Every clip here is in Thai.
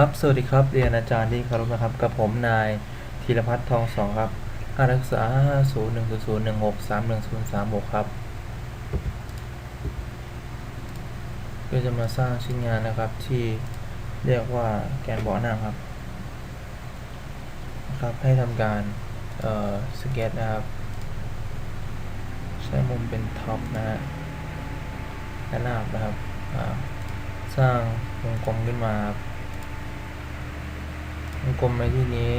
ครับสวัสดีครับเรียนอาจารย์ที่เคารพนะครับกับผมนายธีรพัฒน์ทองสองครับอารักษา0 1 0 1 6 3 1 0 3 6ครับก็จะมาสร้างชิ้นงานนะครับที่เรียกว่าแกนบอร์หน้าครับครับให้ทำการเอ่อสเก็ตนะครับ ใช้มุมเป็นท็อปนะฮะและหน้าบนะครับสร้างวงกลมขึ้นมาครับ วงกลมในที่นี้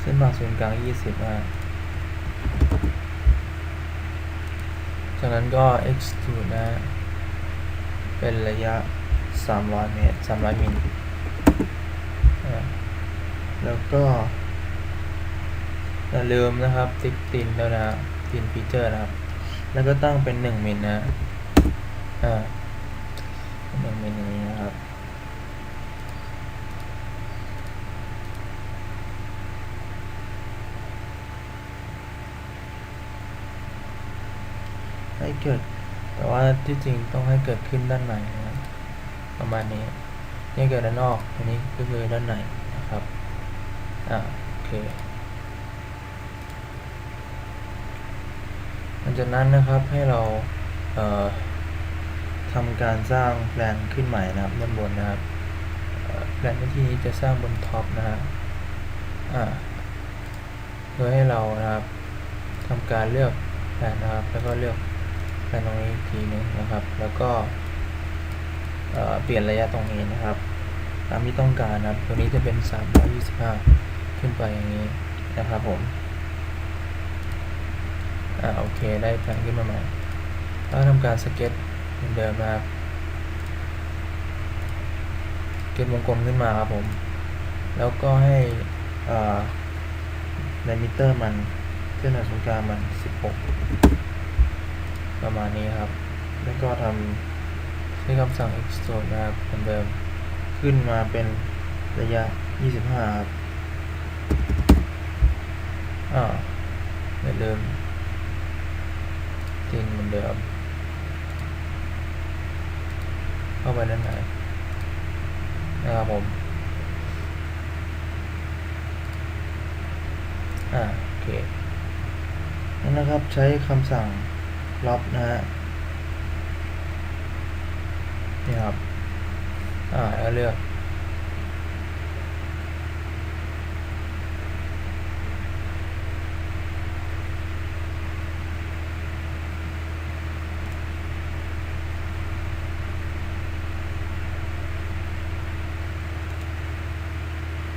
เส้นผ่าศูนย์กลาง20นะฮะจากนั้นก็ extrude นะ เป็นระยะ 300 เมตร 300 มิล แล้วก็อย่าลืมนะครับ ติ๊กตินแล้วนะตินฟีเจอร์นะครับ แล้วก็ตั้งเป็น 1 มิลนะ อ่า1มิลนี้นะครับ ให้เกิด แต่ว่าที่จริงต้องให้เกิดขึ้นด้านในนะประมาณนี้นี่เกิดด้านนอกอันนี้ก็คือด้านในนะครับอ่าโอเคหลังจากนั้นนะครับให้เราเอ่อทำการสร้างแปลนขึ้นใหม่นะครับด้านบนนะครับแปลนที่นี้จะสร้างบนท็อปนะฮะอ่าโดยให้เรานะครับทำการเลือกแปลนนะครับ แล้วก็เลือก แปลนตรงนี้อีกทีนึงนะครับ แล้วก็เปลี่ยนระยะตรงนี้นะครับ ตามที่ต้องการนะครับ ตัวนี้จะเป็น 325 ขึ้นไปอย่างนี้นะครับผม อ่าโอเคได้แปลนขึ้นมาใหม่แล้วทำการสเก็ตเหมือนเดิมนะครับเก็ตวงกลมขึ้นมาครับผม แล้วก็ให้อ่าไดมิเตอร์มันเส้นผ่าศูนย์กลางมัน 16 ประมาณนี้ครับ แล้วก็ทำใช้คำสั่ง extrude นะครับเหมือนเดิม ขึ้นมาเป็นระยะ 25 ครับอ่าเหมือนเดิมตินเหมือนเดิม เข้าไปด้านในนะครับผม อ่า โอเคนั่นนะครับใช้คำสั่ง ล็อบนะฮะนี่ครับ อ่าแล้วเลือก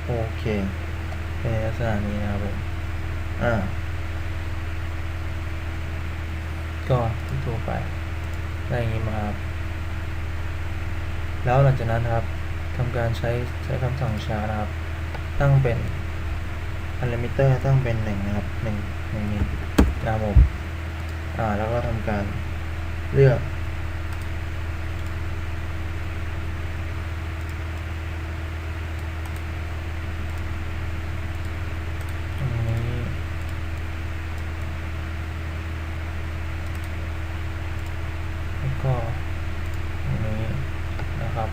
โอเคเป็นลักษณะนี้นะครับผมอ่า ก็ที่ตัวไปได้อย่างนี้มาครับ แล้วหลังจากนั้นครับทำการใช้ใช้คำสั่งชาร์นะครับ ตั้งเป็นอัลลิมิเตอร์ตั้งเป็นหนึ่งนะครับหนึ่งหนึ่งมิลนะครับผมอ่าแล้วก็ทำการเลือก ตรงนี้ แล้วก็ตรงนี้นะครับ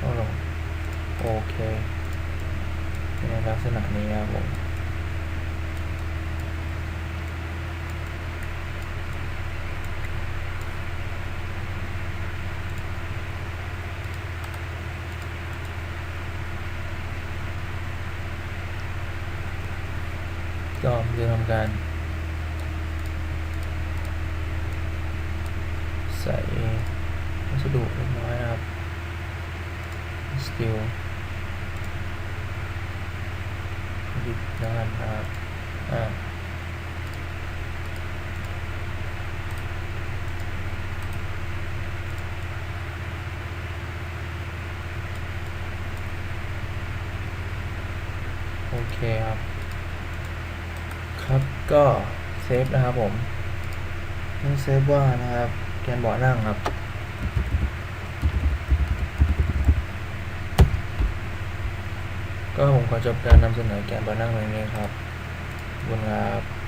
ก็ลงโอเคเป็นใน ลักษณะนี้ครับผมก็จะทำการ ใส่วัสดุเล็กน้อยนะครับสติล หยิบด้านะครับอ่าโอเคครับ ครับก็เซฟนะครับผมต้องเซฟว่านะครับแกนเบาะนั่งครับ ก็ผมขอจบการนำเสนอแกนบานั่งในนี้ครับ ขอบคุณครับ